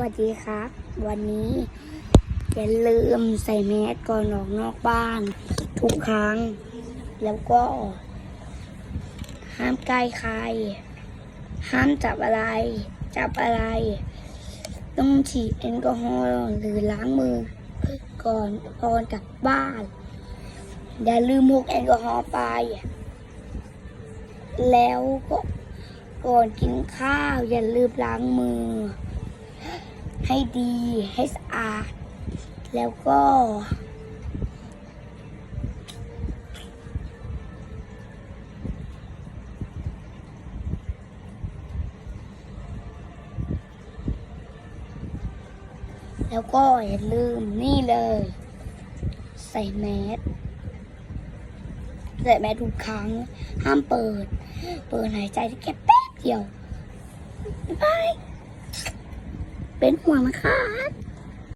สวัสดีครับ วันนี้อย่าลืมใส่แมสก่อนออกนอกบ้าน ทุกครั้ง แล้วก็ ห้ามใกล้ใคร ห้ามจับอะไร จับอะไร ต้องฉีดแอลกอฮอล์หรือล้างมือ ก่อนก่อนกลับบ้าน อย่าลืมพกแอลกอฮอล์ไป แล้วก็ก่อนกินข้าว อย่าลืมล้างมือ ให้ดีให้สะอาด แล้วก็ แล้วก็อย่าลืมนี่เลย ใส่แมสใส่แมสทุกครั้ง ห้ามเปิด เปิดหายใจแค่แป๊บเดียว บ๊ายบาย เป็นห่วงนะครับ